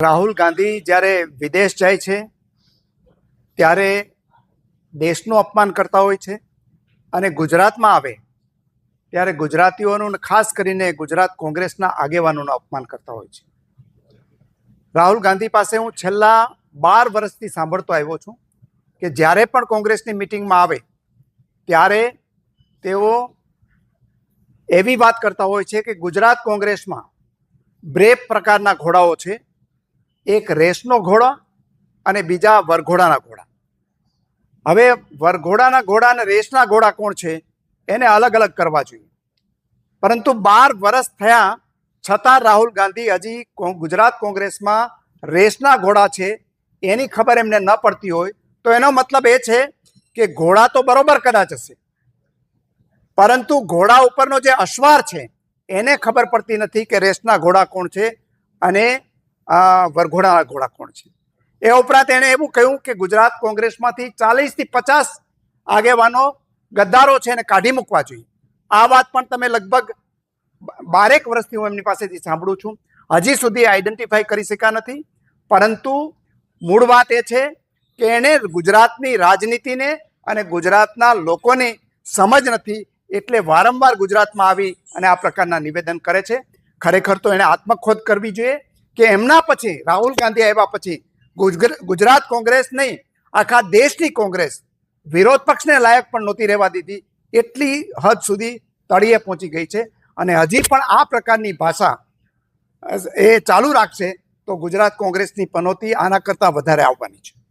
રાહુલ ગાંધી જ્યારે વિદેશ જાય છે, ત્યારે દેશનું અપમાન કરતા હોય છે અને ગુજરાતમાં આવે, ત્યારે ગુજરાતીઓનું ખાસ કરીને ગુજરાત કોંગ્રેસના આગેવાનોનું અપમાન કરતા હોય છે. રાહુલ ગાંધી પાસે હું છેલ્લા બાર વર્ષથી સાંભળતો આવ્યો છું કે જ્યારે પણ કોંગ્રેસની મિટિંગમાં આવે, ત્યારે તેઓ એવી વાત કરતા હોય છે કે ગુજરાત કોંગ્રેસમાં બ્રેપ પ્રકારના ઘોડાઓ છે એક રેસનો ઘોડો અને બીજા વરઘોડાના ઘોડા. હવે વરઘોડાના ઘોડા અને રેસના ઘોડા કોણ છે? એને અલગ અલગ કરવા જોઈએ. પરંતુ બાર વર્ષ થયા છતાં રાહુલ ગાંધી હજી ગુજરાત કોંગ્રેસમાં રેસના ઘોડા છે, એની ખબર એમને ન પડતી હોય, તો એનો મતલબ એ છે કે ઘોડા તો બરોબર કદાચ હશે. પરંતુ ઘોડા ઉપરનો જે અશ્વાર છે, એને ખબર પડતી નથી કે રેસના ઘોડા કોણ છે અને આ વરઘોડાના ઘોડા કોણ છે? એ ઉપરાંત એણે એવું કહ્યું કે ગુજરાત કોંગ્રેસમાંથી ચાલીસથી પચાસ આગેવાનો ગદ્દારો છે એને કાઢી મૂકવા જોઈએ. આ વાત પણ તમે લગભગ બારેક વર્ષથી હું એમની પાસેથી સાંભળું છું. હજી સુધી આઈડેન્ટિફાઈ કરી શક્યા નથી. પરંતુ મૂળ વાત એ છે કે એણે ગુજરાતની રાજનીતિને અને ગુજરાતના લોકોને સમજ નથી એટલે વારંવાર ગુજરાતમાં આવી અને આ પ્રકારના નિવેદન કરે છે. ખરેખર તો એણે આત્મખોદ કરવી જોઈએ. કે એમના પછી, રાહુલ ગાંધી આવ્યા પછી ગુજર- ગુજરાત કોંગ્રેસ નહીં, આખા દેશની કોંગ્રેસ વિરોધ પક્ષને લાયક પણ નહોતી રહેવા દીધી. એટલી હદ સુધી તળિયે પહોંચી ગઈ છે અને હજી પણ આ પ્રકારની ભાષા એ ચાલુ રાખશે તો ગુજરાત કોંગ્રેસની પનોતી આના કરતાં વધારે આવવાની છે.